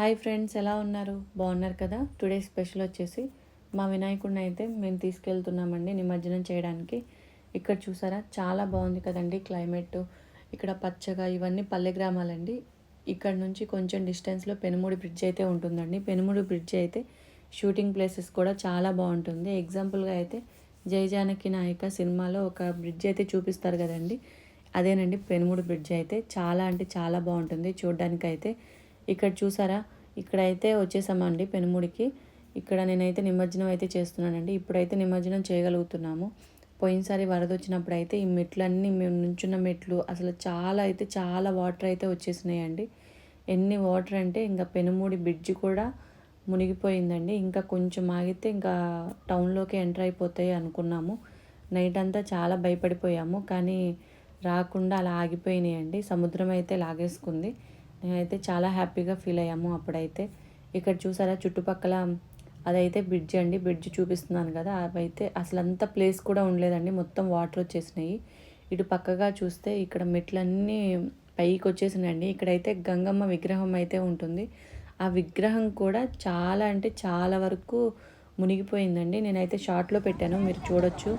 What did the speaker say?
Hi friends ఎలా ఉన్నారు? బాగున్నారు కదా? టుడే స్పెషల్ వచ్చేసి మా వినాయకుడిని అయితే మేము తీసుకెళ్తున్నామండి నిమజ్జనం చేయడానికి. ఇక్కడ చూసారా? చాలా బాగుంది కదండి క్లైమేట్. ఇక్కడ పచ్చగా ఇవన్నీ పల్లె గ్రామాలండి. ఇక్కడ నుంచి కొంచెం డిస్టెన్స్లో పెనుమూడి బ్రిడ్జ్ అయితే ఉంటుందండి. పెనుమూడి బ్రిడ్జ్ అయితే షూటింగ్ ప్లేసెస్ కూడా చాలా బాగుంటుంది. ఎగ్జాంపుల్గా అయితే జై జానకి నాయక సినిమాలో ఒక బ్రిడ్జ్ అయితే చూపిస్తారు కదండి. అదేనండి పెనుమూడి బ్రిడ్జ్ అయితే. చాలా అంటే చాలా బాగుంటుంది. చూడడానికి అయితే ఇక్కడ చూసారా? ఇక్కడైతే వచ్చేసామండి పెనుముడికి. ఇక్కడ నేనైతే నిమజ్జనం అయితే చేస్తున్నానండి. ఇప్పుడైతే నిమజ్జనం చేయగలుగుతున్నాము. పోయినసారి వరద వచ్చినప్పుడు అయితే ఈ మెట్లన్నీ మేము నుంచున్న మెట్లు అసలు చాలా అయితే చాలా వాటర్ అయితే వచ్చేసినాయండి. ఎన్ని వాటర్ అంటే ఇంకా పెనుమూడి బ్రిడ్జ్ కూడా మునిగిపోయిందండి. ఇంకా కొంచెం ఆగితే ఇంకా టౌన్లోకి ఎంటర్ అయిపోతాయి అనుకున్నాము. నైట్ అంతా చాలా భయపడిపోయాము. కానీ రాకుండా అలా ఆగిపోయినాయండి. సముద్రం అయితే లాగేసుకుంది. నేనైతే చాలా హ్యాపీగా ఫీల్ అయ్యాము అప్పుడైతే. ఇక్కడ చూసారా చుట్టుపక్కల అదైతే బ్రిడ్జ్ అండి. బ్రిడ్జ్ చూపిస్తున్నాను కదా అవైతే అసలు అంత ప్లేస్ కూడా ఉండలేదండి. మొత్తం వాటర్ వచ్చేసినాయి. ఇటు పక్కగా చూస్తే ఇక్కడ మెట్లన్నీ పైకి వచ్చేసినాయండి. ఇక్కడైతే గంగమ్మ విగ్రహం అయితే ఉంటుంది. ఆ విగ్రహం కూడా చాలా అంటే చాలా వరకు మునిగిపోయిందండి. నేనైతే షార్ట్లో పెట్టాను మీరు చూడొచ్చు.